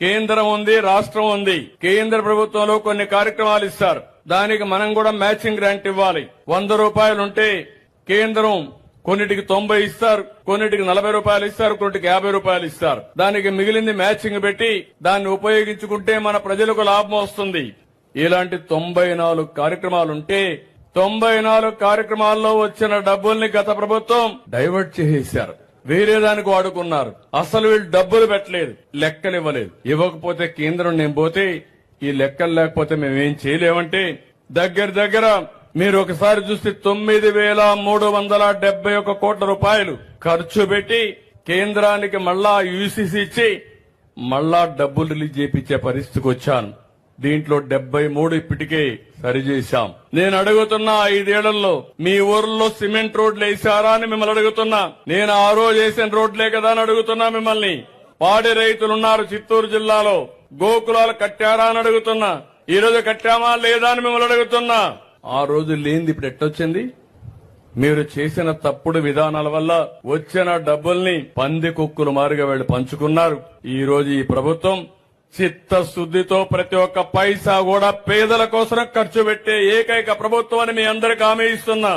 కేంద్రం ఉంది రాష్ట్రం ఉంది. కేంద్ర ప్రభుత్వంలో కొన్ని కార్యక్రమాలు ఇస్తారు. దానికి మనం కూడా మ్యాచింగ్ గ్రాంట్ ఇవ్వాలి. వంద రూపాయలుంటే కేంద్రం కొన్నిటికి తొంభై ఇస్తారు కొన్నిటికి నలభై రూపాయలు ఇస్తారు కొన్నిటికి యాభై రూపాయలు ఇస్తారు. దానికి మిగిలింది మ్యాచింగ్ పెట్టి దాన్ని ఉపయోగించుకుంటే మన ప్రజలకు లాభం వస్తుంది. ఇలాంటి తొంభై నాలుగు కార్యక్రమాలుంటే తొంభై నాలుగు కార్యక్రమాల్లో వచ్చిన డబ్బుల్ని గత ప్రభుత్వం డైవర్ట్ చేసేశారు. వేరే దానికి వాడుకున్నారు. అసలు వీళ్ళు డబ్బులు పెట్టలేదు లెక్కలు ఇవ్వలేదు ఇవ్వకపోతే కేంద్రం నేను పోతే ఈ లెక్కలు లేకపోతే మేమేం చేయలేమంటే దగ్గర దగ్గర మీరు ఒకసారి చూస్తే తొమ్మిది వేల మూడు వందల డెబ్బై ఒక కోట్ల రూపాయలు ఖర్చు పెట్టి కేంద్రానికి మళ్ళా యూసీసీ ఇచ్చి మళ్ళా డబ్బులు రిలీజ్ చేయించే పరిస్థితికి వచ్చాను. దీంట్లో డెబ్బై మూడు ఇప్పటికే సరిచేశాం. నేను అడుగుతున్నా ఐదేళ్ళలో మీ ఊర్లో సిమెంట్ రోడ్లు వేసారా అని మిమ్మల్ని అడుగుతున్నా. నేను ఆ రోజు వేసిన రోడ్లే కదా అని అడుగుతున్నా మిమ్మల్ని. పాడి రైతులు ఉన్నారు చిత్తూరు జిల్లాలో. గోకులాలు కట్టారా అని అడుగుతున్నా. ఈ రోజు కట్టామా లేదా అని మిమ్మల్ని అడుగుతున్నా. ఆ రోజు లేనిది ఇప్పుడు ఎట్టొచ్చింది? మీరు చేసిన తప్పుడు విధానాల వల్ల వచ్చిన డబ్బుల్ని పంది కుక్కులు మారిగా వెళ్ళి పంచుకున్నారు. ఈ రోజు ఈ ప్రభుత్వం చిత్తశుద్దితో ప్రతి ఒక్క పైసా కూడా పేదల కోసం ఖర్చు పెట్టే ఏకైక ప్రభుత్వాన్ని మీ అందరికి హామీ ఇస్తున్నా.